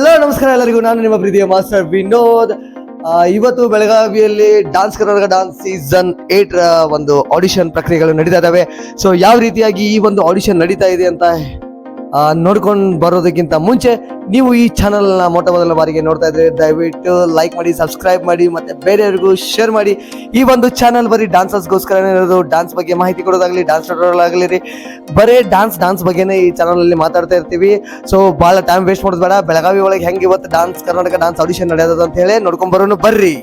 ನಮಸ್ಕಾರ ಎಲ್ಲರಿಗೂ. ನಾನು ನಿಮ್ಮ ಪ್ರೀತಿಯ ಮಾಸ್ಟರ್ ವಿನೋದ್. ಇವತ್ತು ಬೆಳಗಾವಿಯಲ್ಲಿ dance Karnataka dance season eight ಒಂದು ಆಡಿಷನ್ ಪ್ರಕ್ರಿಯೆಗಳು ನಡೀತಾ ಇದ್ದಾವೆ ಸೊ ಯಾವ ರೀತಿಯಾಗಿ ಈ ಒಂದು ಆಡಿಷನ್ ನಡೀತಾ ಇದೆ ಅಂತ ನೋಡ್ಕೊಂಡು ಬರೋದಕ್ಕಿಂತ ಮುಂಚೆ ನೀವು ಈ ಚಾನಲ್ನ ಮೊಟ್ಟ ಮೊದಲ ಬಾರಿಗೆ ನೋಡ್ತಾ ಇದ್ರೆ ದಯವಿಟ್ಟು ಲೈಕ್ ಮಾಡಿ ಸಬ್ಸ್ಕ್ರೈಬ್ ಮಾಡಿ, ಮತ್ತೆ ಬೇರೆಯವ್ರಿಗೂ ಶೇರ್ ಮಾಡಿ. ಈ ಒಂದು ಚಾನಲ್ ಬರೀ ಡಾನ್ಸರ್ಸ್ಗೋಸ್ಕರ ಇರೋದು. ಡಾನ್ಸ್ ಬಗ್ಗೆ ಮಾಹಿತಿ ಕೊಡೋದಾಗಲಿ ಡಾನ್ಸ್ ನೋಡೋದಾಗಲಿ ರೀ ಬರೀ ಡಾನ್ಸ್ ಡಾನ್ಸ್ ಬಗ್ಗೆನೇ ಈ ಚಾನಲಲ್ಲಿ ಮಾತಾಡ್ತಾ ಇರ್ತೀವಿ. ಸೊ ಬಹಳ ಟೈಮ್ ವೇಸ್ಟ್ ಮಾಡೋದು ಬೇಡ. ಬೆಳಗಾವಿ ಒಳಗೆ ಹೆಂಗೆ ಇವತ್ತು ಡಾನ್ಸ್ ಕರ್ನಾಟಕ ಡಾನ್ಸ್ ಆಡಿಷನ್ ನಡೆಯೋದು ಅಂತ ಹೇಳಿ ನೋಡ್ಕೊಂಡ್ ಬರೋನು ಬರ್ರಿ.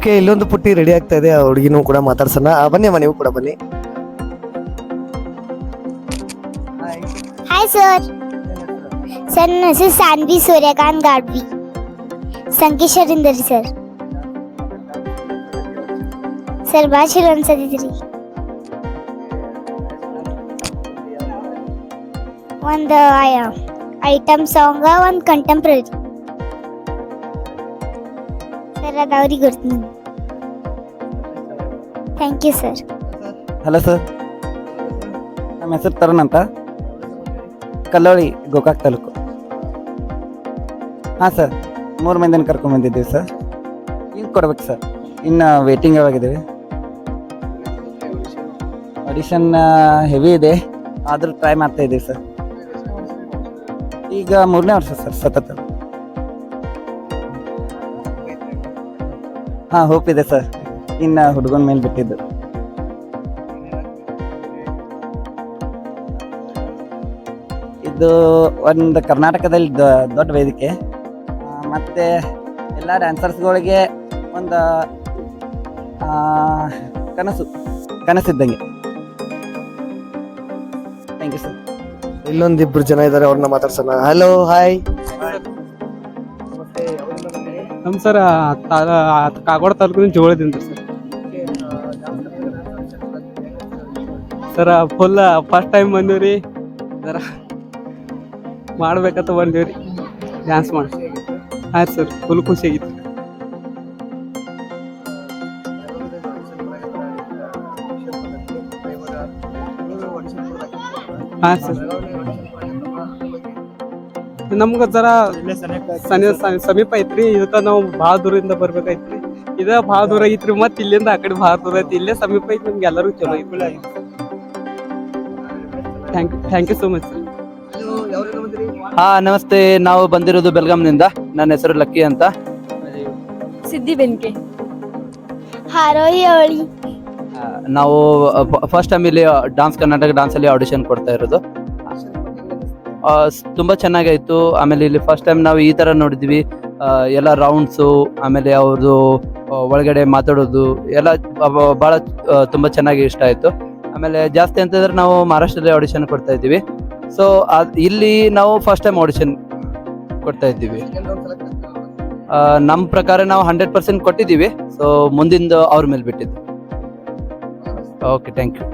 ಓಕೆ ಇಲ್ಲೊಂದು ಪುಟ್ಟಿ ರೆಡಿ ಆಗ್ತಾ ಇದೆ. ಆ ಹುಡುಗಿನೂ ಕೂಡ ಮಾತಾಡ್ಸೋಣ. ಬನ್ನಿ ಅಮ್ಮ, ನೀವು ಕೂಡ ಬನ್ನಿ. ಹಾಯ್ ಸರ್ ಸರ್ ನನ್ನ ಹೆಸರು ಸಾನ್ವಿ ಸೂರ್ಯಕಾಂತ್ ಗಾಡ್ವಿ. ಸಂಕೇಶ್ವರಿಂದ ರೀ ಸರ್ ಸರ್ ಭಾಳ ಚಲೋ ಅನ್ಸತೈತ್ರಿ ಒಂದು ಐಟಮ್ ಸಾಂಗ ಒಂದು ಕಂಟೆಂಪ್ರರಿ ಅವ್ರಿಗೆ thank you sir hello sir ನಮ್ಮ ಹೆಸರು ತರುಣ್ ಅಂತ. ಕಲ್ಲೋಳಿ, ಗೋಕಾಕ್ ತಾಲೂಕು. ಹಾಂ ಸರ್ ಮೂರು ಮಂದಿನ ಕರ್ಕೊಂಡ್ ಬಂದಿದ್ದೀವಿ ಸರ್ ಹಿಂಗೆ ಕೊಡ್ಬೇಕು ಸರ್ ಇನ್ನು ವೇಟಿಂಗ್ ಯಾವಾಗಿದ್ದೀವಿ? ಆಡಿಷನ್ ಹೆವಿ ಇದೆ. ಆದರೂ ಟ್ರೈ ಮಾಡ್ತಾ ಇದ್ದೀವಿ ಸರ್ ಈಗ ಮೂರನೇ ವರ್ಷ ಸರ್ ಸತತ. ಹಾಂ ಹೋಪ್ ಇದೆ ಸರ್ ಇನ್ನ ಹುಡುಗನ ಮೇಲೆ ಬಿಟ್ಟಿದ್ದು. ಇದು ಒಂದು ಕರ್ನಾಟಕದಲ್ಲಿ ದ- ದೊಡ್ಡ ವೇದಿಕೆ. ಮತ್ತೆ ಎಲ್ಲ ಡ್ಯಾನ್ಸರ್ಸ್ಗಳಿಗೆ ಒಂದು ಕನಸು ಕನಸಿದ್ದಂಗೆ. ಥ್ಯಾಂಕ್ ಯು ಸರ್ ಇಲ್ಲೊಂದಿಬ್ರು ಜನ ಇದ್ದಾರೆ ಅವ್ರನ್ನ ಮಾತಾಡ್ಸೋಣ. ಹಲೋ ಹಾಯ್ ನಮ್ ಸರ್ ಕಾಗೋಡ ತಾಲೂಕಿನ ಜೋಳದಿಂದ sir. Sir full first time ಬಂದಿವ್ರಿ sir ಮಾಡ್ಬೇಕಂತ ಬಂದಿವ್ರಿ ಡ್ಯಾನ್ಸ್ ಮಾಡಿ. ಆಯ್ತು ಸರ್ ಫುಲ್ ಖುಷಿಯಾಗಿತ್ತು ಹಾಂ ಸರ್. ನಮ್ಗೆ ಜರ ಸನಿ ಸಮೀಪ ಐತ್ರಿ ಇದಕ್ಕ ನಾವು ಭಾಳ ದೂರದಿಂದ ಬರ್ಬೇಕಾಯ್ತ್ರಿ ಇದ ಭಾಳ ದೂರ ಐತ್ರಿ ಮತ್ ಇಲ್ಲಿಂದ ಆ ಕಡೆ ಭಾಳ ದೂರ ಐತಿ ಇಲ್ಲೇ ಸಮೀಪ ಐತಿ ನಮ್ಗೆ ಎಲ್ಲರಿಗೂ ಚಲೋ ಐತಿ thank you thank you so much sir ಹಾ ನಮಸ್ತೆ ನಾವು ಬಂದಿರೋದು ಬೆಲ್ಗಾಂನಿಂದ ನನ್ನ ಹೆಸರು ಲಕ್ಕಿ ಅಂತ. ಸಿದ್ಧಿ ಬೆನ್ಕೆ. ಹಾರೋಯಿ ಅವಳಿ. ನಾವು ಫಸ್ಟ್ ಟೈಮ್ ಇಲ್ಲಿ ಡಾನ್ಸ್ ಕರ್ನಾಟಕ ಡಾನ್ಸ್ ಅಲ್ಲಿ ಆಡಿಷನ್ ಕೊಡ್ತಾ ಇರೋದು. ತುಂಬಾ ಚೆನ್ನಾಗಾಯ್ತು. ಆಮೇಲೆ ಇಲ್ಲಿ ಫಸ್ಟ್ ಟೈಮ್ ನಾವು ಈ ತರ ನೋಡಿದ್ವಿ. ಎಲ್ಲ ರೌಂಡ್ಸು ಆಮೇಲೆ ಅವ್ರದ್ದು ಒಳಗಡೆ ಮಾತಾಡೋದು, ಎಲ್ಲ ಬಹಳ ತುಂಬಾ ಚೆನ್ನಾಗಿ ಇಷ್ಟ ಆಯ್ತು. ಆಮೇಲೆ ಜಾಸ್ತಿ ಅಂತಂದ್ರೆ ನಾವು ಮಹಾರಾಷ್ಟ್ರದಲ್ಲಿ ಆಡಿಷನ್ ಕೊಡ್ತಾ ಇದ್ದೀವಿ. ಸೊ ಇಲ್ಲಿ ನಾವು ಫಸ್ಟ್ ಟೈಮ್ ಆಡಿಷನ್ ಕೊಡ್ತಾ ಇದ್ದೀವಿ. ನಮ್ಮ ಪ್ರಕಾರ ನಾವು ಹಂಡ್ರೆಡ್ ಪರ್ಸೆಂಟ್ ಕೊಟ್ಟಿದ್ದೀವಿ. ಸೊ ಮುಂದಿಂದ ಅವ್ರ ಮೇಲೆ ಬಿಟ್ಟಿದ್ದು. ಓಕೆ ಥ್ಯಾಂಕ್ ಯು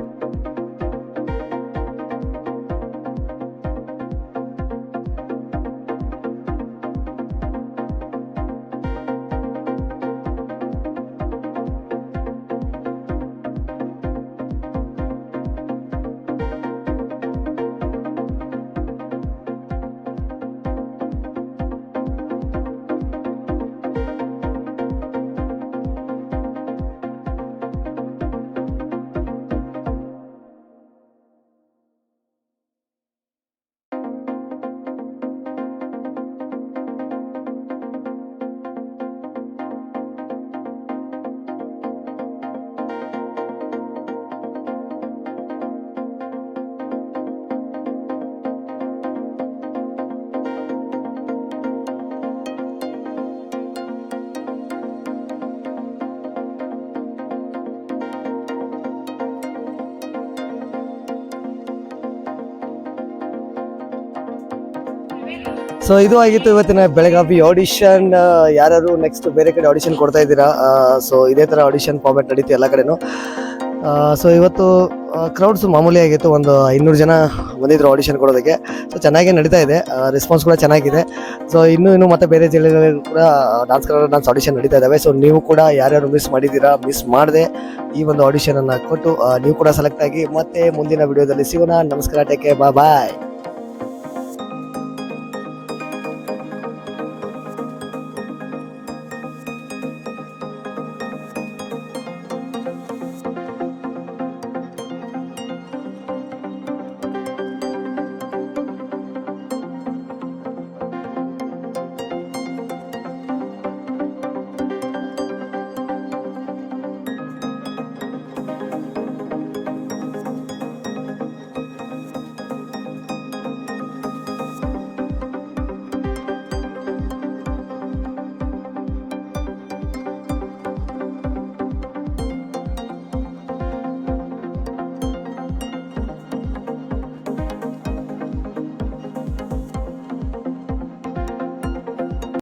ಸೊ ಇದು ಆಗಿತ್ತು ಇವತ್ತಿನ ಬೆಳಗಾವಿ ಆಡಿಷನ್ ಯಾರು ನೆಕ್ಸ್ಟ್ ಬೇರೆ ಕಡೆ ಆಡಿಷನ್ ಕೊಡ್ತಾ ಇದ್ದೀರಾ? ಸೊ ಇದೇ ಥರ ಆಡಿಷನ್ ಫಾರ್ಮೆಟ್ ನಡೀತು ಎಲ್ಲ ಕಡೆನೂ. ಸೊ ಇವತ್ತು ಕ್ರೌಡ್ಸ್ ಮಾಮೂಲಿ ಆಗಿತ್ತು. ಒಂದು ಐನೂರು ಜನ ಬಂದಿದ್ರು ಆಡಿಷನ್ ಕೊಡೋದಕ್ಕೆ. ಸೊ ಚೆನ್ನಾಗೇ ನಡೀತಾ ಇದೆ. ರೆಸ್ಪಾನ್ಸ್ ಕೂಡ ಚೆನ್ನಾಗಿದೆ. ಸೊ ಇನ್ನೂ ಇನ್ನೂ ಮತ್ತೆ ಬೇರೆ ಜಿಲ್ಲೆಗಳಲ್ಲಿ ಕೂಡ ಡಾನ್ಸ್ ಕಲರ್ ಡಾನ್ಸ್ ಆಡಿಷನ್ ನಡೀತಾ ಇದ್ದಾವೆ ಸೊ ನೀವು ಕೂಡ ಯಾರ್ಯಾರು ಮಿಸ್ ಮಾಡಿದ್ದೀರಾ ಮಿಸ್ ಮಾಡದೆ ಈ ಒಂದು ಆಡಿಷನನ್ನು ಕೊಟ್ಟು ನೀವು ಕೂಡ ಸೆಲೆಕ್ಟ್ ಆಗಿ ಮತ್ತೆ ಮುಂದಿನ ವಿಡಿಯೋದಲ್ಲಿ ಸಿಗೋಣ. ನಮಸ್ಕಾರ ಟೇಕೆ ಬಾ ಬಾಯ್